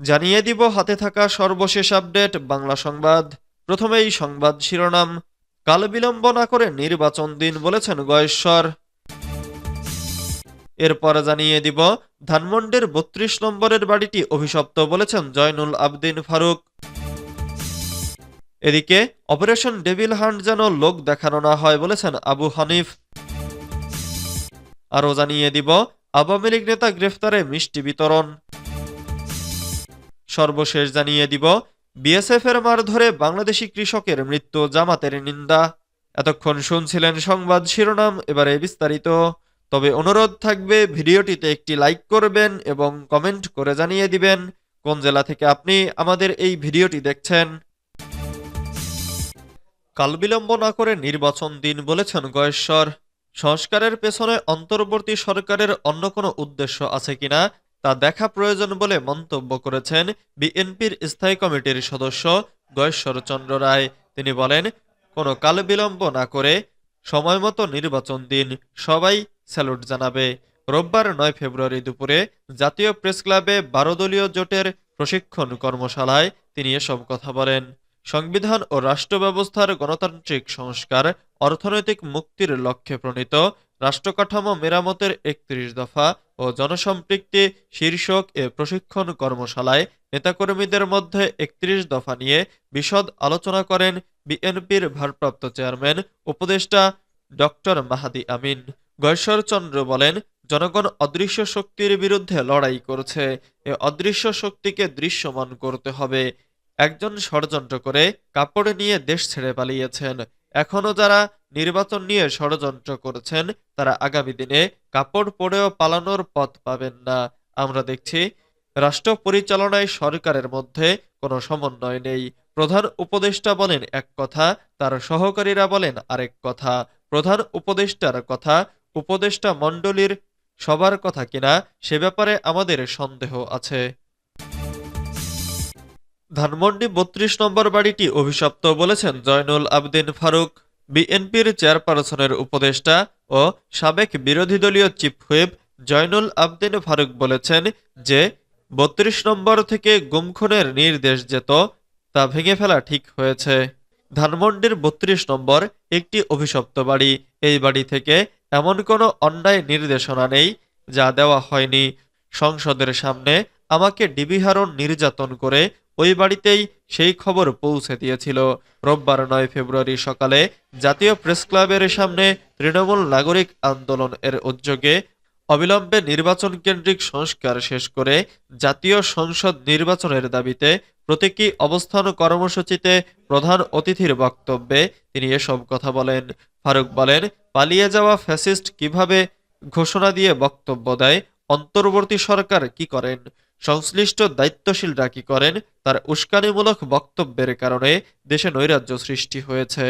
জানিয়ে দিব হাতে থাকা সর্বশেষ আপডেট, বাংলা সংবাদ। প্রথমেই সংবাদ শিরোনাম। কাল বিলম্ব না করে নির্বাচন দিন বলেছেন গয়েশ্বর। এরপর জানিয়ে দিব, ধানমন্ডির বত্রিশ নম্বরের বাড়িটি অভিশপ্ত বলেছেন জয়নুল আবদিন ফারুক। এদিকে, অপারেশন ডেভিল হান্ট যেন লোক দেখানো না হয় বলেছেন আবু হানিফ। আরও জানিয়ে দিব, আওয়ামী লীগ নেতা গ্রেফতারে মিষ্টি বিতরণ। সর্বশেষ জানিয়ে দিব বিএসএফ এর মার ধরে বাংলাদেশি কৃষকের মৃত্যু জামাতের নিন্দা। এতক্ষণ শুনছিলেন সংবাদ শিরোনাম, এবারে বিস্তারিত। তবে অনুরোধ থাকবে, ভিডিওটিতে একটি লাইক করবেন এবং কমেন্ট করে জানিয়ে দিবেন কোন জেলা থেকে আপনি আমাদের এই ভিডিওটি দেখছেন। কাল বিলম্ব না করে নির্বাচন দিন বলেছেন গয়েশ্বর। সংস্কারের পেছনে অন্তর্বর্তী সরকারের অন্য কোনো উদ্দেশ্য আছে কিনা তা দেখা প্রয়োজন বলে মন্তব্য করেছেন বিএনপির স্থায়ী কমিটির সদস্য গয়েশ্বর চন্দ্র রায়। তিনি বলেন, কোনো কাল বিলম্ব না করে সময় মতো নির্বাচন দিন, সবাই স্যালুট জানাবে। রোববার নয় ফেব্রুয়ারি দুপুরে জাতীয় প্রেস ক্লাবে বারো দলীয় জোটের প্রশিক্ষণ কর্মশালায় তিনি এসব কথা বলেন। সংবিধান ও রাষ্ট্র ব্যবস্থার গণতান্ত্রিক সংস্কার অর্থনৈতিক মুক্তির লক্ষ্যে প্রণীত, রাষ্ট্রকাঠামো মেরামতের একত্রিশ দফা ও জনসম্পৃক্তি শীর্ষক এ প্রশিক্ষণ কর্মশালায় নেতাকর্মীদের মধ্যে একত্রিশ দফা নিয়ে বিশদ আলোচনা করেন বিএনপির ভারপ্রাপ্ত চেয়ারম্যান উপদেষ্টা ডক্টর মাহাদি আমিন। গৈশ্বরচন্দ্র বলেন, জনগণ অদৃশ্য শক্তির বিরুদ্ধে লড়াই করছে। এ অদৃশ্য শক্তিকে দৃশ্যমান করতে হবে। একজন ষড়যন্ত্র করে কাপড় নিয়ে দেশ ছেড়ে পালিয়েছেন। এখনও যারা নির্বাচন নিয়ে ষড়যন্ত্র করেছেন, তারা আগামী দিনে কাপড় পরেও পালানোর পথ পাবেন না। আমরা দেখছি রাষ্ট্র পরিচালনায় সরকারের মধ্যে কোনো সমন্বয় নেই। প্রধান উপদেষ্টা বলেন এক কথা, তার সহকারীরা বলেন আরেক কথা। প্রধান উপদেষ্টার কথা, উপদেষ্টা মণ্ডলীর সবার কথা কিনা, সে ব্যাপারে আমাদের সন্দেহ আছে। ধানমন্ডি বত্রিশ নম্বর বাড়িটি অভিশপ্ত বলেছেন জয়নুল আবদিন ফারুক। বিএনপির চেয়ারপারসনের উপদেষ্টা ও সাবেক বিরোধী দলীয় চিফ হুইপ জয়নুল আবদিন ফারুক বলেছেন যে, বত্রিশ নম্বর থেকে গুমখুনের নির্দেশ যেত, তা ভেঙে ফেলা ঠিক হয়েছে। ধানমন্ডির বত্রিশ নম্বর একটি অভিশপ্ত বাড়ি। এই বাড়ি থেকে এমন কোনো অন্যায় নির্দেশনা নেই যা দেওয়া হয়নি। সংসদের সামনে আমাকে ডিবিহারণ নির্যাতন করে ওই বাড়িতেই সেই খবর পৌঁছে দিয়েছিল। রোববার নয় ফেব্রুয়ারি সকালে জাতীয় প্রেস ক্লাবের সামনে তৃণমূল নাগরিক আন্দোলন এর উদ্যোগে অবিলম্বে নির্বাচন কেন্দ্রিক সংস্কার শেষ করে জাতীয় সংসদ নির্বাচনের দাবিতে প্রতীকী অবস্থান কর্মসূচিতে প্রধান অতিথির বক্তব্যে তিনি এসব কথা বলেন। ফারুক বলেন, পালিয়ে যাওয়া ফ্যাসিস্ট কীভাবে ঘোষণা দিয়ে বক্তব্য দেয়, অন্তর্বর্তী সরকার কি করেন? সংশ্লিষ্ট দায়িত্বশীলরা কি করেন তার উস্কানিমূলক বক্তব্যের কারণে দেশে নৈরাজ্য সৃষ্টি হয়েছে।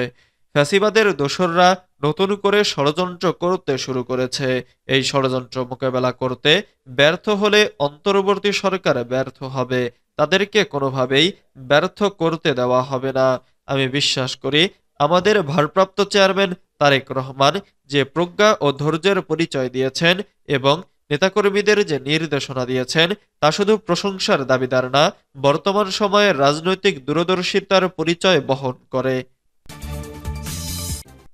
ফ্যাসিবাদের দোসররা নতুন করে ষড়যন্ত্র করতে শুরু করেছে। এই ষড়যন্ত্র মোকাবেলা করতে ব্যর্থ হলে অন্তর্বর্তী সরকার ব্যর্থ হবে। তাদেরকে কোনোভাবেই ব্যর্থ করতে দেওয়া হবে না। আমি বিশ্বাস করি আমাদের ভারপ্রাপ্ত চেয়ারম্যান তারেক রহমান যে প্রজ্ঞা ও ধৈর্যের পরিচয় দিয়েছেন এবং নেতাকর্মীদের যে নির্দেশনা দিয়েছেন, তা শুধু প্রশংসার দাবিদার না, বর্তমান সময়ে রাজনৈতিক দূরদর্শিতার পরিচয় বহন করে।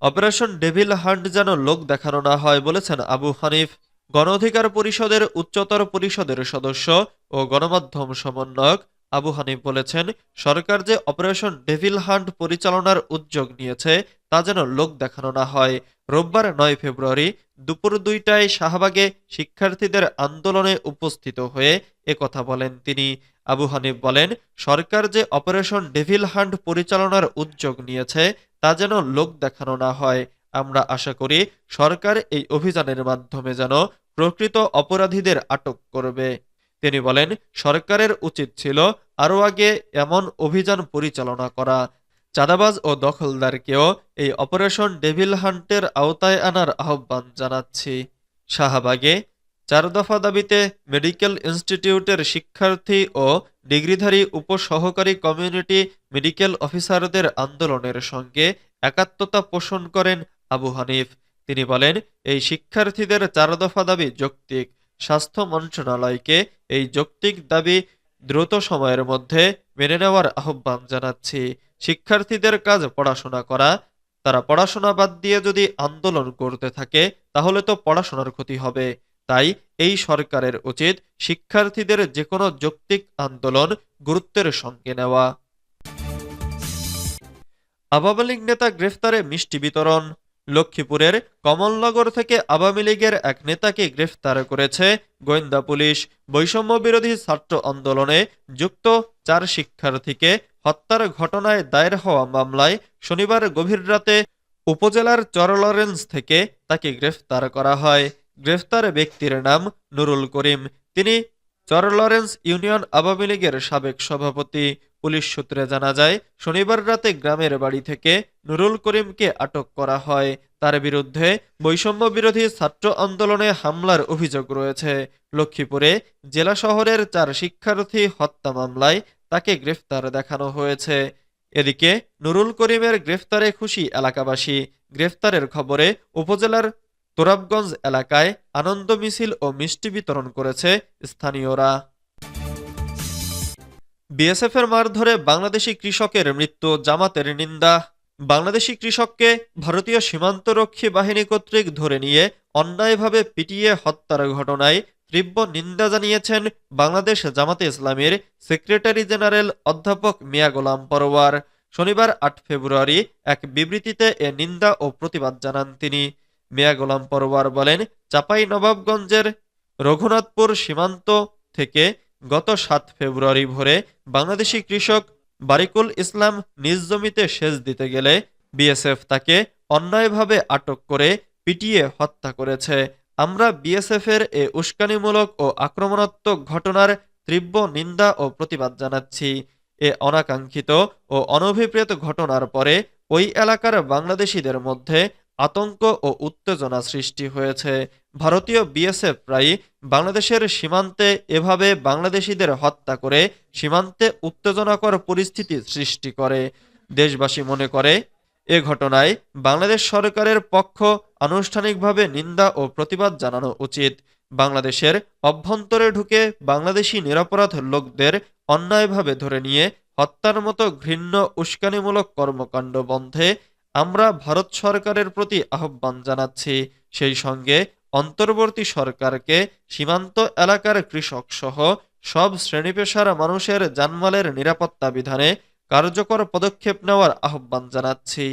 অপারেশন ডেভিল হান্ট যেন লোক দেখানো না হয় বলেছেন আবু হানিফ। গণ অধিকার পরিষদের উচ্চতর পরিষদের সদস্য ও গণমাধ্যম সমন্বয়ক আবু হানিফ বলেছেন, সরকার যে অপারেশন ডেভিল হান্ট পরিচালনার উদ্যোগ নিয়েছে, তা যেন লোক দেখানো না হয়। রোববার নয় ফেব্রুয়ারি দুপুর দুইটায় শাহবাগে শিক্ষার্থীদের আন্দোলনে উপস্থিত হয়ে একথা বলেন তিনি। আবু হানিফ বলেন, সরকার যে অপারেশন ডেভিল হান্ট পরিচালনার উদ্যোগ নিয়েছে, তা যেন লোক দেখানো না হয়। আমরা আশা করি সরকার এই অভিযানের মাধ্যমে যেন প্রকৃত অপরাধীদের আটক করবে। তিনি বলেন, সরকারের উচিত ছিল আরও আগে এমন অভিযান পরিচালনা করা। চাঁদাবাজ ও দখলদারকেও এই অপারেশন ডেভিল হান্টের আওতায় আনার আহ্বান জানাচ্ছি। শাহবাগে চার দফা দাবিতে মেডিকেল ইনস্টিটিউটের শিক্ষার্থী ও ডিগ্রিধারী উপসহকারী কমিউনিটি মেডিকেল অফিসারদের আন্দোলনের সঙ্গে একাত্মতা পোষণ করেন আবু হানিফ। তিনি বলেন, এই শিক্ষার্থীদের চার দফা দাবি যৌক্তিক। স্বাস্থ্য মন্ত্রণালয়কে এই যৌক্তিক দাবি দ্রুত সময়ের মধ্যে মেনে নেওয়ার আহ্বান জানাচ্ছি। শিক্ষার্থীদের কাজ পড়াশোনা করা, তারা পড়াশোনা বাদ দিয়ে যদি আন্দোলন করতে থাকে, তাহলে তো পড়াশোনার ক্ষতি হবে। তাই এই সরকারের উচিত শিক্ষার্থীদের যে কোনো যৌক্তিক আন্দোলন গুরুত্বের সঙ্গে নেওয়া। লীগ নেতা গ্রেফতারে মিষ্টি বিতরণ। লক্ষ্মীপুরের কমলনগর থেকে আওয়ামী লীগের এক নেতাকে গ্রেফতার করেছে গোয়েন্দা পুলিশ। বৈষম্য বিরোধী ছাত্র আন্দোলনে যুক্ত চার শিক্ষার্থীকে হত্যার ঘটনায় দায়ের হওয়া মামলায় শনিবার গভীর রাতে উপজেলার চরলরেন্স থেকে তাকে গ্রেফতার করা হয়। গ্রেফতার ব্যক্তির নাম নুরুল করিম। তিনি চরলরেন্স ইউনিয়ন আওয়ামী লীগের সাবেক সভাপতি। পুলিশ সূত্রে জানা যায়, শনিবার রাতে গ্রামের বাড়ি থেকে নুরুল করিমকে আটক করা হয়। তার বিরুদ্ধে বৈষম্য বিরোধী ছাত্র আন্দোলনে হামলার অভিযোগ রয়েছে। লক্ষ্মীপুরে জেলা শহরের চার শিক্ষার্থী হত্যা মামলায় তাকে গ্রেফতার দেখানো হয়েছে। এদিকে নুরুল করিমের গ্রেফতারে খুশি এলাকাবাসী। গ্রেফতারের খবরে উপজেলার তোরাবগঞ্জ এলাকায় আনন্দ মিছিল ও মিষ্টি বিতরণ করেছে স্থানীয়রা। বিএসএফের মারধরে বাংলাদেশি কৃষকের মৃত্যু, জামাতের নিন্দা। বাংলাদেশি কৃষককে ভারতীয় সীমান্তরক্ষী বাহিনী কর্তৃক ধরে নিয়ে অন্যায়ভাবে পিটিয়ে হত্যার ঘটনায় তীব্র নিন্দা জানিয়েছেন বাংলাদেশ জামাতে ইসলামের সেক্রেটারি জেনারেল অধ্যাপক মিয়া গোলাম পরোয়ার শনিবার আট ফেব্রুয়ারি এক বিবৃতিতে এ নিন্দা ও প্রতিবাদ জানান তিনি। মিয়া গোলাম পরোয়ার বলেন চাপাই নবাবগঞ্জের রঘুনাথপুর সীমান্ত থেকে গত সাত ফেব্রুয়ারি ভোরে বাংলাদেশি কৃষক বারিকুল ইসলাম নিজ জমিতে সেচ দিতে গেলে বিএসএফ তাকে অন্যায়ভাবে আটক করে পিটিয়ে হত্যা করেছে। আমরা বিএসএফ এর এ উস্কানিমূলক ও আক্রমণাত্মক ঘটনার তীব্র নিন্দা ও প্রতিবাদ জানাচ্ছি। এ অনাকাঙ্ক্ষিত ও অনভিপ্রেত ঘটনার পরে ওই এলাকার বাংলাদেশিদের মধ্যে আতঙ্ক ও উত্তেজনা সৃষ্টি হয়েছে। ভারতীয় বিএসএফ প্রায় বাংলাদেশের সীমান্তে এভাবে বাংলাদেশিদের হত্যা করে সীমান্তে উত্তেজনাকর পরিস্থিতি সৃষ্টি করে। দেশবাসী মনে করে, এ ঘটনায় বাংলাদেশ সরকারের পক্ষ আনুষ্ঠানিকভাবে নিন্দা ও প্রতিবাদ জানানো উচিত। বাংলাদেশের অভ্যন্তরে ঢুকে বাংলাদেশি নিরাপরাধ লোকদের অন্যায়ভাবে ধরে নিয়ে হত্যার মতো ঘৃণ্য উস্কানিমূলক কর্মকাণ্ড বন্ধে আমরা ভারত সরকারের প্রতি আহ্বান জানাচ্ছি। সেই সঙ্গে অন্তর্বর্তী সরকারকে সীমান্ত এলাকার কৃষক সহ সব শ্রেণি পেশার মানুষের জানমালের নিরাপত্তা বিধানে কার্যকর পদক্ষেপ নেওয়ার আহ্বান জানাচ্ছি।